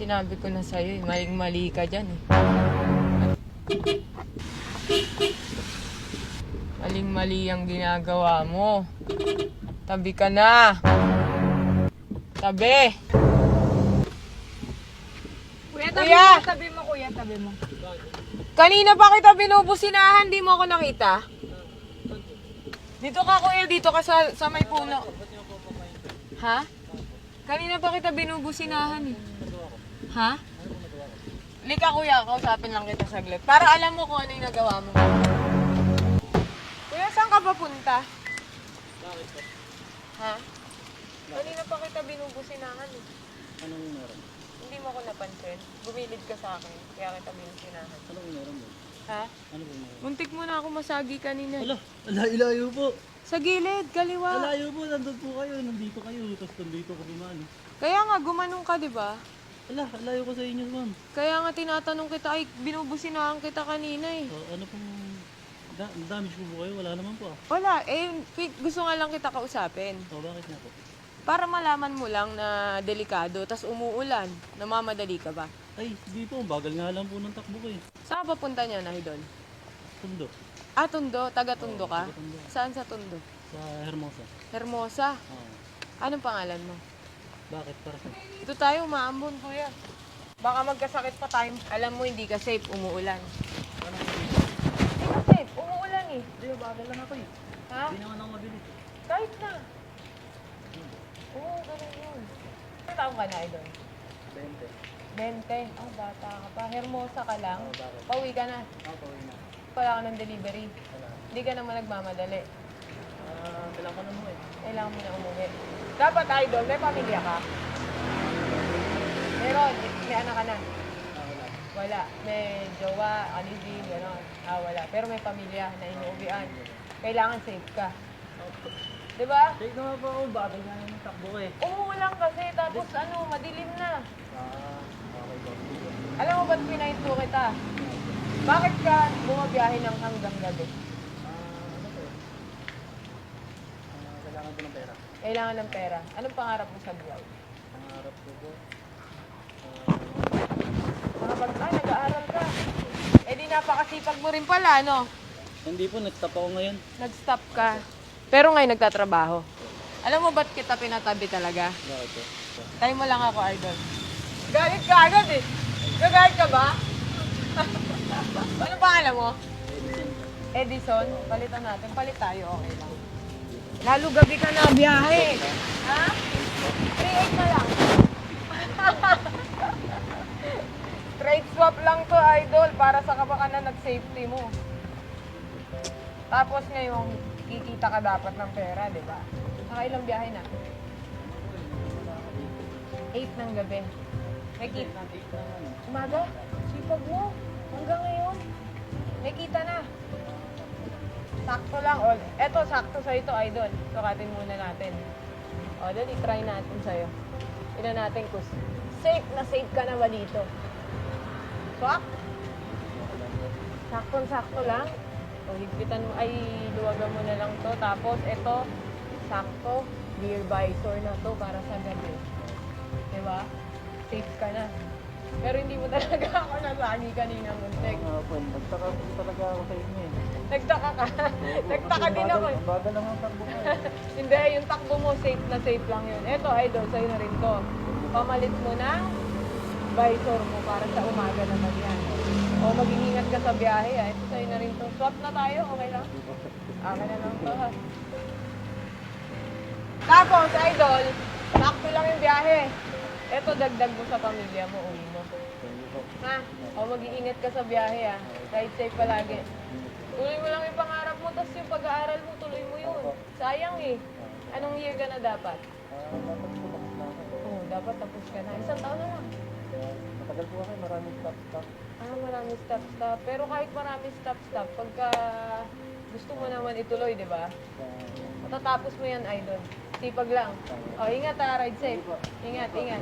Sinabi ko na sa'yo, eh, maling-mali ka dyan eh. Maling-mali ang ginagawa mo. Tabi ka na. Tabi. Kuya, tabi Kuya! mo, tabi mo, kuya, tabi mo. Kanina pa kita binubusinahan, di mo ako nakita. Dito ka kuya, dito ka sa, sa may puno. Ha? Kanina pa kita binubusinahan eh. Ha? Lika kuya, kausapin lang kita saglit. Para alam mo kung ano yung nagawa mo. Kuya, saan ka papunta? Ha? Kanina pa kita binubusinahan eh. Anong meron? Hindi mo ako napansin. Bumilid ka sa akin, kaya kita binubusinahan. Anong meron mo? Ha? Ano po meron? Muntik mo na ako masagi kanina. Ala, ala, ilayo po. Sa gilid, kaliwa. Alayo po, nandun po kayo. Nandito kayo. Tapos nandito ko dumaan. Kaya nga, gumanong ka, di ba? Ala, alayo ko sa inyo, ma'am. Kaya nga tinatanong kita, ay binubusinahan kita kanina eh. So, ano pong... Da damage po po kayo? Wala naman po ah. Wala, eh, fi- gusto nga lang kita kausapin. O, bakit nga po? Para malaman mo lang na delikado, tas umuulan, namamadali ka ba? Ay, hindi po. Ang Bagal nga lang po ng takbo ko eh. Saan ka papunta niya, Nahidol? Tundo. Ah, Tondo, taga Tondo ka? Tundo. Saan sa Tondo? Sa Hermosa. Hermosa. Oo. Anong pangalan mo? Bakit? Para sa... Dito tayo, maambon, kuya. Baka magkasakit pa tayo. Alam mo, hindi ka safe, umuulan. Hindi ka safe, umuulan eh. Hindi, bagal lang ako eh. Ha? Hindi naman ako mabilis eh. Kahit na. Oo, ganun yun. Ilang taong ka na, Idol? 20. 20. Ah, bata ka pa. Hermosa ka lang. Oo, bakit? Pauwi ka na. Ako, uwi na. Wala ka ng delivery. Wala. Hindi ka naman nagmamadali. Ah, kailangan ko na eh. Kailangan mo na umuwi. Dapat, Idol, may pamilya ka. Meron. May anak ka na. Ah, wala. May jowa, alibin, gano'n. Ah, wala. Pero may pamilya na inuuwian. Kailangan safe ka. Di ba? Take naman po ako. Bagal nga yung takbo ko eh. Umuulan kasi, tapos ano, madilim na. Ah, okay po. Alam mo ba't pinahinto kita? Bakit ka bumabiyahe ng hanggang gabi? Ah, ano po? Ah, kailangan ko ng pera. Kailangan ng pera. Anong pangarap mo sa buhay? Pangarap ko po. Nakapag, ay, nag-aaral ka. Eh di napakasipag mo rin pala, no? hindi po, nag-stop ako ngayon. Nag-stop ka. Pero ngayon nagtatrabaho. Alam mo ba't kita pinatabi talaga? Bakit po? Tayo mo lang ako, idol. Galit ka agad eh. Gagalit ka ba? ano pangalan mo? Edison. Palitan natin. Palit tayo, okay lang. Lalo gabi ka na biyahe. Ha? 3.8 na lang. Trade swap lang to, idol, para sa kapakanan at safety mo. Tapos ngayon, kikita ka dapat ng pera, di ba? Nakailang biyahe na? 8 ng gabi. May kita. Umaga? Sipag mo. Hanggang ngayon. May kita na. Sakto lang. O, eto, sakto sa ito, idol. Sukatin muna natin. O, dali, try natin sa'yo. Tignan natin kung safe na safe ka na dito. Swak? Saktong-sakto lang. O, higpitan mo, ay, luwagan mo na lang to. Tapos, ito, sakto. Beer visor na to para sa gabi. Diba? Safe ka na. Pero hindi mo talaga ako nasagi kanina, Muntek. Nga po, nagtaka talaga ako sa inyo eh. Nagtaka ka. Nagtaka din ako. eh. Ang bagal lang ang takbo eh. Hindi, yung takbo mo, safe na safe lang yun. Eto, idol, sa'yo na rin to. Pamalit mo ng visor mo para sa umaga naman yan. O mag-iingat ka sa biyahe, ah. Ito sa'yo na rin to. Swap na tayo, okay lang? Okay na lang to, ha? Tapos, idol, sakto lang yung biyahe. Eto, dagdag mo sa pamilya mo, uwi mo. Ha? O mag-iingat ka sa biyahe, ha? Ride safe palagi. Tuloy mo lang yung pangarap mo, tapos yung pag-aaral mo, tuloy mo yun. Sayang eh. Anong year ka na dapat? Ah, dapat po tapos na ako. Oo, dapat tapos ka na. Isang taon na lang. Kaya matagal po ako, maraming stop-stop. Ah, marami stop-stop. Pero kahit marami stop-stop, pagka gusto mo naman ituloy, di ba? Kaya, Matatapos mo yan, idol. Sipag lang. O, ingat ha, ride safe. Ingat, ingat.